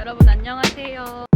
여러분 안녕하세요.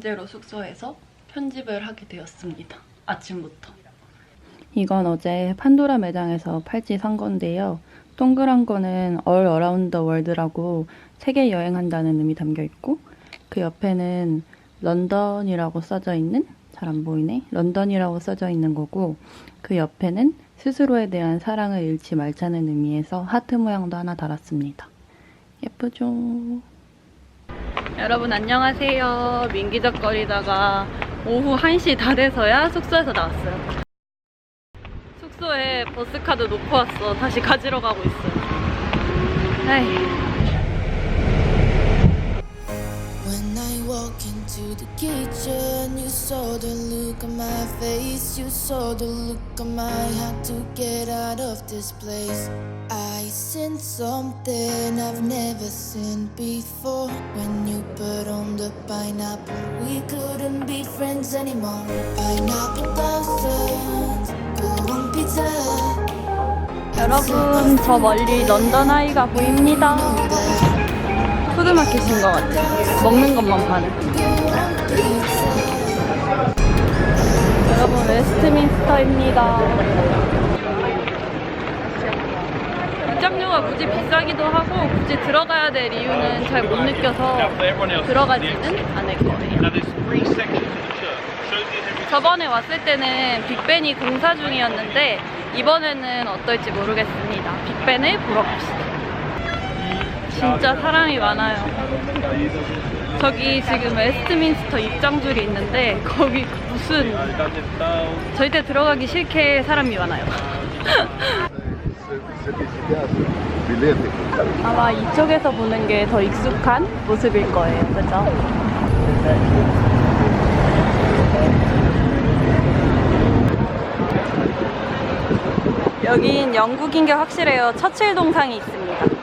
강제로 숙소에서 편집을 하게 되었습니다. 아침부터. 이건 어제 판도라 매장에서 팔찌 산 건데요. 동그란 거는 Around the World라고 세계 여행한다는 의미 담겨 있고 그 옆에는 런던이라고 써져 있는 잘 안 보이네. 런던이라고 써져 있는 거고 그 옆에는 스스로에 대한 사랑을 잃지 말자는 의미에서 하트 모양도 하나 달았습니다. 예쁘죠? 여러분 안녕하세요. 민기적거리다가 오후 1시 다 돼서야 숙소에서 나왔어요. 숙소에 버스카드 놓고 왔어. 다시 가지러 가고 있어요. 에이. Into the kitchen, you saw the look on my face. You saw the look on my heart to get out of this place. I sense something I've never seen before. When you put on the pineapple, we couldn't be friends anymore. Pineapple blossoms, go on pizza. 여러분 저 멀리 런던 아이가 보입니다. 푸드마켓인 것 같아요. 먹는 것만 파는. 여러분 웨스트민스터입니다. 입장료가 굳이 비싸기도 하고 굳이 들어가야 될 이유는 잘 못 느껴서 들어가지는 않을 거예요. 저번에 왔을 때는 빅벤이 공사 중이었는데 이번에는 어떨지 모르겠습니다. 빅벤을 보러 갑시다. 진짜 사람이 많아요. 저기 지금 웨스트민스터 입장줄이 있는데 거기 무슨 절대 들어가기 싫게 사람이 많아요. 아마 이쪽에서 보는 게 더 익숙한 모습일 거예요. 그죠? 여긴 영국인 게 확실해요. 처칠 동상이 있습니다.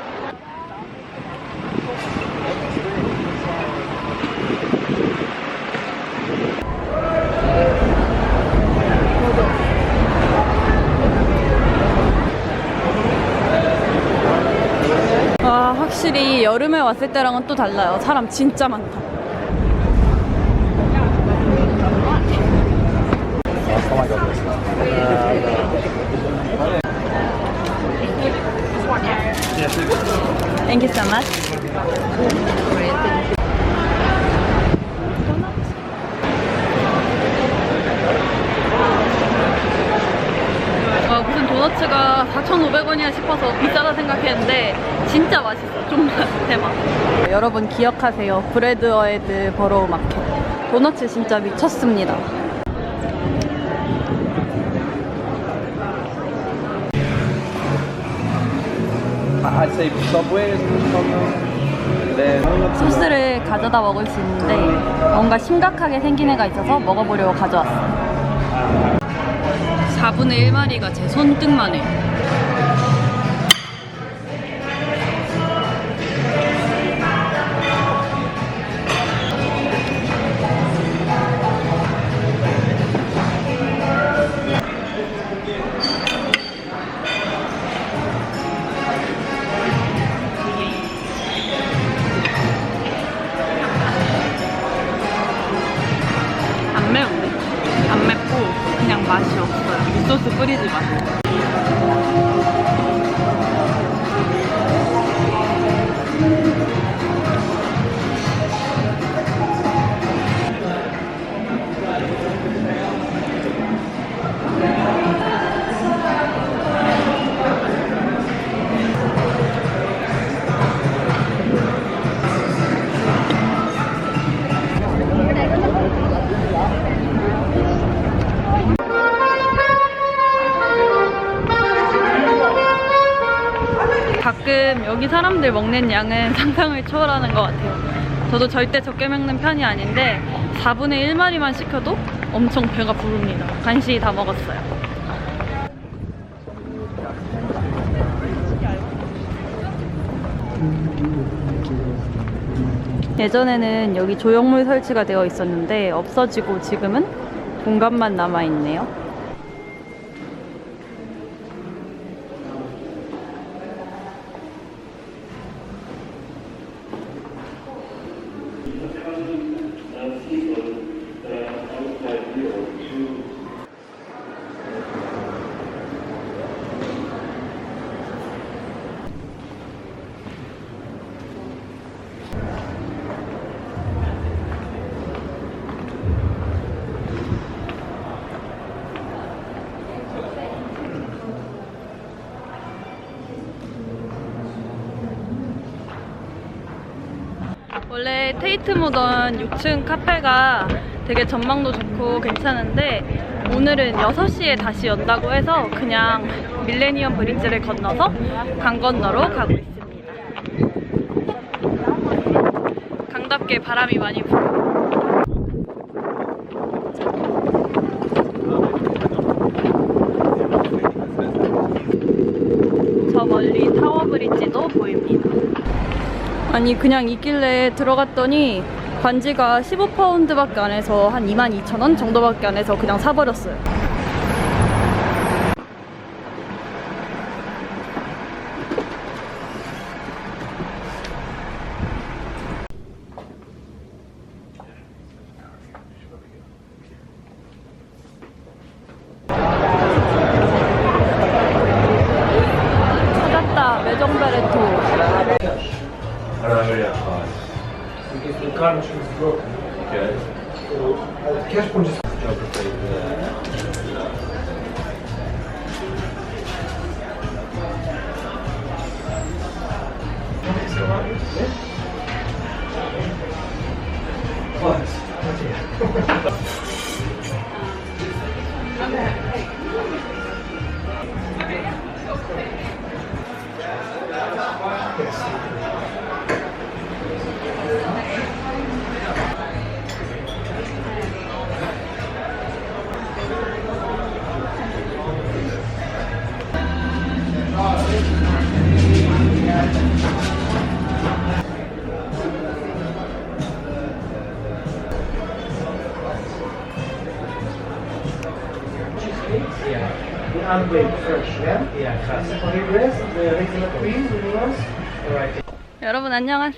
와, 확실히 여름에 왔을 때랑은 또 달라요. 사람 진짜 많다. Thank you so much. 와, 무슨 도너츠가 4,500원이야 싶어서 비싸다 생각했는데 진짜 맛있어. 좀 대박. 여러분 기억하세요. 브레드어헤드 버로우 마켓. 도너츠 진짜 미쳤습니다. Common. Then 소스를 가져다 먹을 수 있는데 뭔가 심각하게 생긴 애가 있어서 먹어보려고 가져왔어요. 4분의 1마리가 제 손등만 해. 안 여기 사람들 먹는 양은 상상을 초월하는 것 같아요. 저도 절대 적게 먹는 편이 아닌데 4분의 1마리만 시켜도 엄청 배가 부릅니다. 간신히 다 먹었어요. 예전에는 여기 조형물 설치가 되어 있었는데 없어지고 지금은 공간만 남아 있네요. 원래 테이트 모던 6층 카페가 되게 전망도 좋고 괜찮은데 오늘은 6시에 다시 연다고 해서 그냥 밀레니엄 브릿지를 건너서 강 건너로 가고 있습니다. 강답게 바람이 많이 불고 저 멀리 타워 브릿지도 보입니다. 아니 그냥 있길래 들어갔더니 반지가 15파운드밖에 안 해서 한 22,000원 정도밖에 안 해서 그냥 사버렸어요.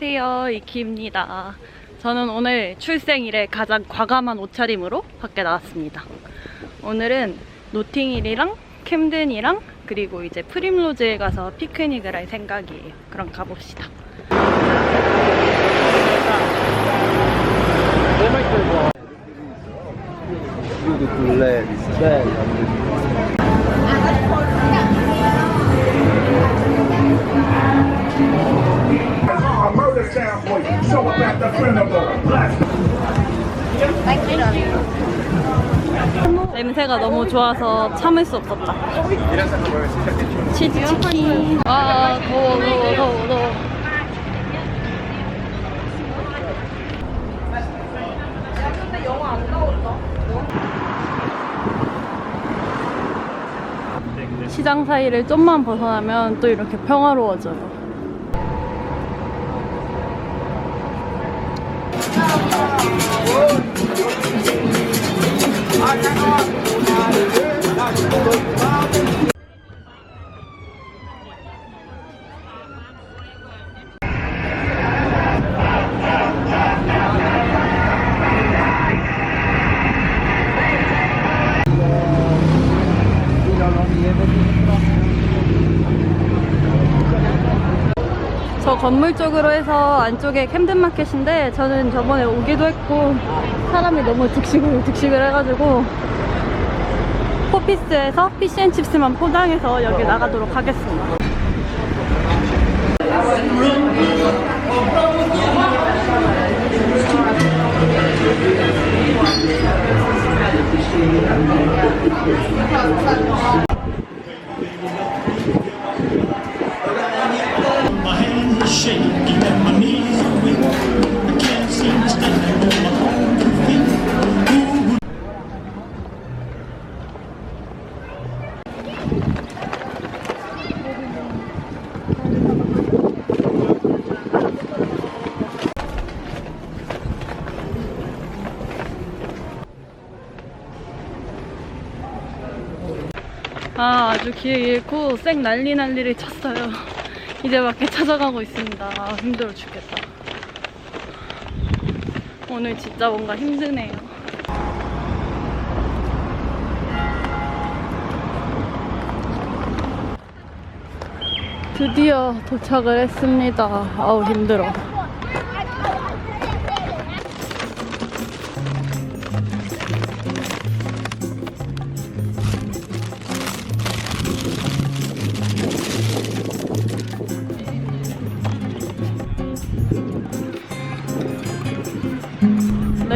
안녕하세요 이키입니다. 저는 오늘 출생 일에 가장 과감한 옷차림으로 밖에 나왔습니다. 오늘은 노팅힐이랑 캠든이랑 그리고 이제 프림로즈에 가서 피크닉을 할 생각이에요. 그럼 가봅시다. You. Show up at the funeral. Blast. 냄새가 너무 좋아서 참을 수 없었다. 치즈 치킨. 아 더워 더워 더워 더워. 시장 사이를 좀만 벗어나면 또 이렇게 평화로워져요. 저 건물 쪽으로 해서 안쪽에 캠든 마켓인데 저는 저번에 오기도 했고 사람이 너무 득식을 득식을 해가지고 포피스에서 피시앤칩스만 포장해서 여기 나가도록 하겠습니다. 아, 아주 길 잃고 쌩 난리 난리를 쳤어요. 이제 밖에 찾아가고 있습니다. 아, 힘들어 죽겠다. 오늘 진짜 뭔가 힘드네요. 드디어 도착을 했습니다. 아우, 힘들어.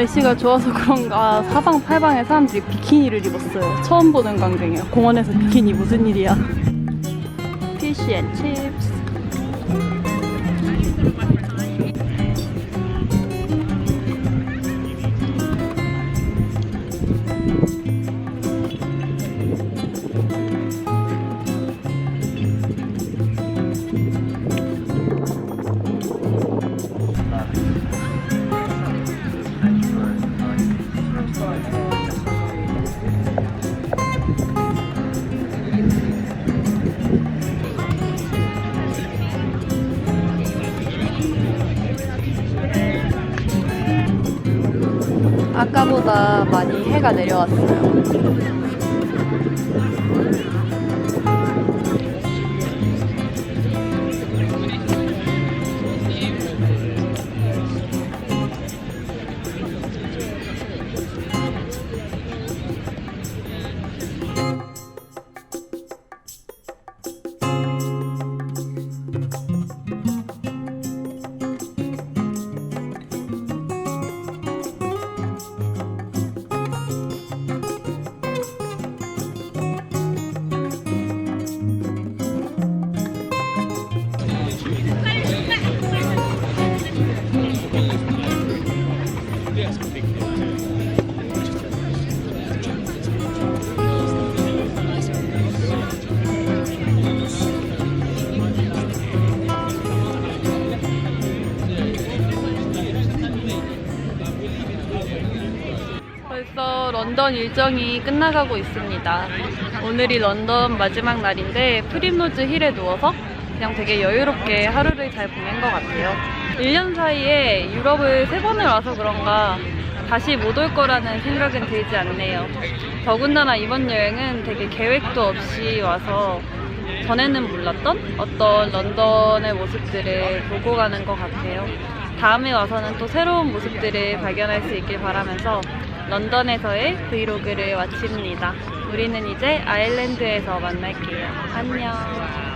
날씨가 좋아서 그런가 사방팔방에 사람들이 비키니를 입었어요. 처음 보는 광경이에요. 공원에서 비키니 무슨 일이야. 피쉬 앤 칩스. 아까보다 많이 해가 내려왔어요. 런던 일정이 끝나가고 있습니다. 오늘이 런던 마지막 날인데 프림로즈 힐에 누워서 그냥 되게 여유롭게 하루를 잘 보낸 것 같아요. 1년 사이에 유럽을 세 번을 와서 그런가 다시 못 올 거라는 생각은 들지 않네요. 더군다나 이번 여행은 되게 계획도 없이 와서 전에는 몰랐던 어떤 런던의 모습들을 보고 가는 것 같아요. 다음에 와서는 또 새로운 모습들을 발견할 수 있길 바라면서 런던에서의 브이로그를 마칩니다. 우리는 이제 아일랜드에서 만날게요. 안녕.